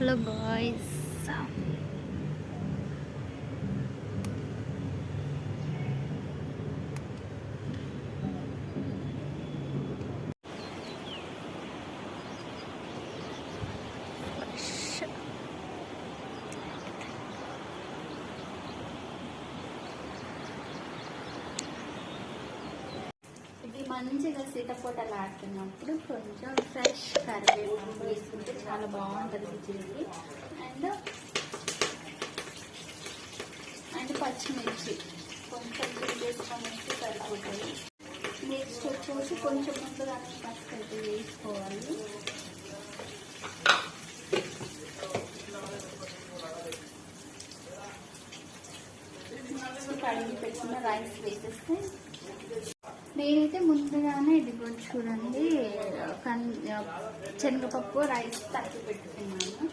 Little boys. మంచిగా సీతపోటలు ఆడుతున్నప్పుడు కొంచెం ఫ్రెష్ కరివేపాకు వేసుకుంటే చాలా బాగుంటుంది రుచికి. అండ్ అండ్ పచ్చిమిర్చి. కొంచెం వేసుకొని సరిపోతుంది. నెక్స్ట్ వచ్చేసి కొంచెం ముందుగానే పసుపు అయితే వేసుకోవాలి. కడిగి పెట్టిన రైస్ వేసేస్తే నేనైతే ముందుగానే ఇదిగో చూడండి కన్ శనగపప్పు రైస్ తట్టు పెట్టుకున్నాను.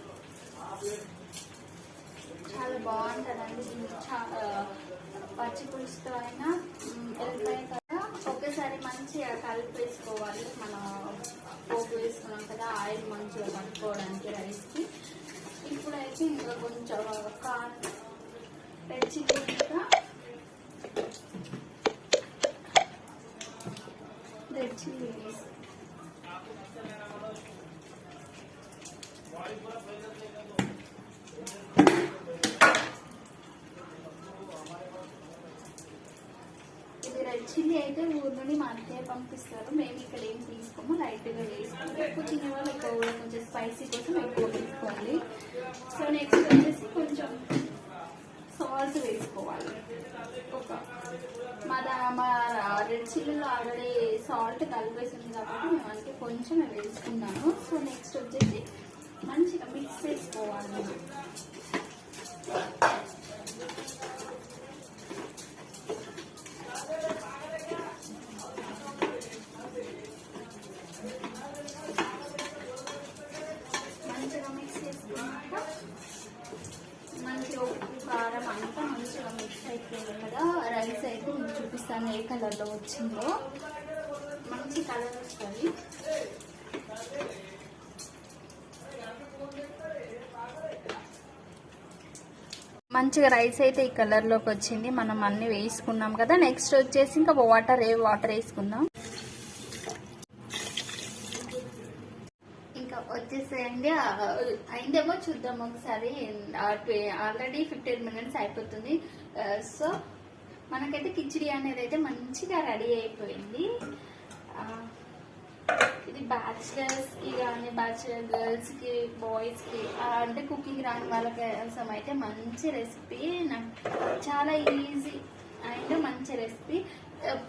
చాలా బాగుంటుందండి. దీనికి చాలా పచ్చి పులుసుతో అయినా మ్, వెళ్ళిపోయి కదా ఒకేసారి మంచిగా కలిపి వేసుకోవాలి. మనం పోపు వేసుకున్నాం కదా ఆయిల్ మంచిగా పట్టుకోవడానికి రైస్కి. ఇప్పుడైతే ఇంకా కొంచెం కారం రెడ్ చిల్లీ ఇంకా రెడ్ చిల్లీ వేసి ఇది రెడ్ చిల్లీ అయితే ఊరు నుండి మా పంపిస్తారు. మేము ఇక్కడ ఏం తీసుకోము లైట్గా వేసుకుంటాం ఎక్కువ తినే వాళ్ళు ఎక్కువ కొంచెం స్పైసీ కోసం ఎక్కువ తీసుకోండి సో నెక్స్ట్ వచ్చేసి కొంచెం సాల్ట్ వేసుకోవాలి. ఒక మా మా రెడ్ చిల్లీలో ఆల్రెడీ సాల్ట్ కలిపేసింది కాబట్టి మేము అంటే కొంచెం వేసుకున్నాను. సో నెక్స్ట్ వచ్చేసి మీకు ఏ కలర్లో వచ్చిందో మంచి కలర్ వస్తుంది. మంచిగా రైస్ అయితే ఈ కలర్లోకి వచ్చింది. మనం అన్ని వేసుకున్నాం కదా. నెక్స్ట్ వచ్చేసి ఇంకా వాటర్ ఏ వాటర్ వేసుకుందాం. ఇంకా వచ్చేసేయండి. అయిందేమో చూద్దాం ఒకసారి. ఆల్రెడీ ఫిఫ్టీన్ మినిట్స్ అయిపోతుంది. సో మనకైతే కిచిడి అనేది అయితే మంచిగా రెడీ అయిపోయింది. ఇది బ్యాచిలర్స్కి కానీ బ్యాచిలర్ గర్ల్స్కి బాయ్స్కి అంటే కుకింగ్ రాని వాళ్ళ కోసం అయితే మంచి రెసిపీ. నాకు చాలా ఈజీ. అండ్ మంచి రెసిపీ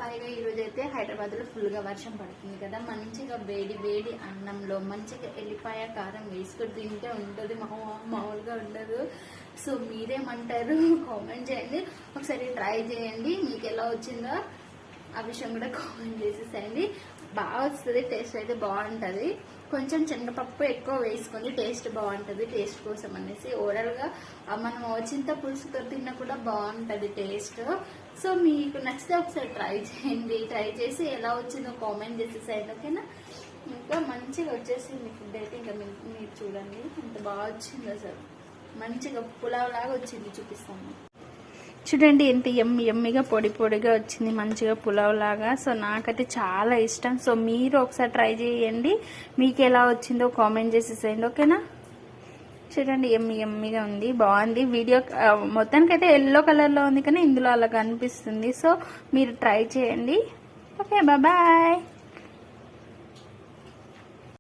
పైగా ఈరోజు అయితే హైదరాబాద్లో ఫుల్గా వర్షం పడుతుంది కదా. మంచిగా వేడి వేడి అన్నంలో మంచిగా ఎల్లిపాయ కారం వేసుకొని తింటే ఉంటుంది. మా మామూలుగా ఉండదు. సో మీరేమంటారు? కామెంట్ చేయండి. ఒకసారి ట్రై చేయండి. మీకు ఎలా వచ్చిందో ఆ విషయం కూడా కామెంట్ చేసేసేయండి. బాగా వస్తుంది టేస్ట్ అయితే బాగుంటుంది. కొంచెం శనగపప్పు ఎక్కువ వేసుకొని టేస్ట్ బాగుంటుంది టేస్ట్ కోసం అనేసి. ఓవరాల్గా మనం చింత పులుసుతో తిన్నా కూడా బాగుంటుంది టేస్ట్. సో మీకు నచ్చితే ఒకసారి ట్రై చేయండి. ట్రై చేసి ఎలా వచ్చిందో కామెంట్ చేసేసేయండి ఓకేనా? ఇంకా మంచిగా వచ్చేసింది ఫుడ్ అయితే. ఇంకా మీరు మీరు చూడండి. ఎంత బాగా వచ్చింది అసలు. మంచిగా పులావ్ లాగా వచ్చింది చూపిస్తాను. చూడండి ఎంత ఎమ్మి ఎమ్మిగా పొడి పొడిగా వచ్చింది మంచిగా పులావ్ లాగా సో నాకైతే చాలా ఇష్టం. సో మీరు ఒకసారి ట్రై చేయండి. మీకు ఎలా వచ్చిందో కామెంట్ చేసేసేయండి ఓకేనా? చూడండి ఎమ్మి ఎమ్మిగా ఉంది బాగుంది. వీడియో మొత్తానికైతే ఎల్లో కలర్లో ఉంది కానీ ఇందులో అలా కనిపిస్తుంది. సో మీరు ట్రై చేయండి. Okay bye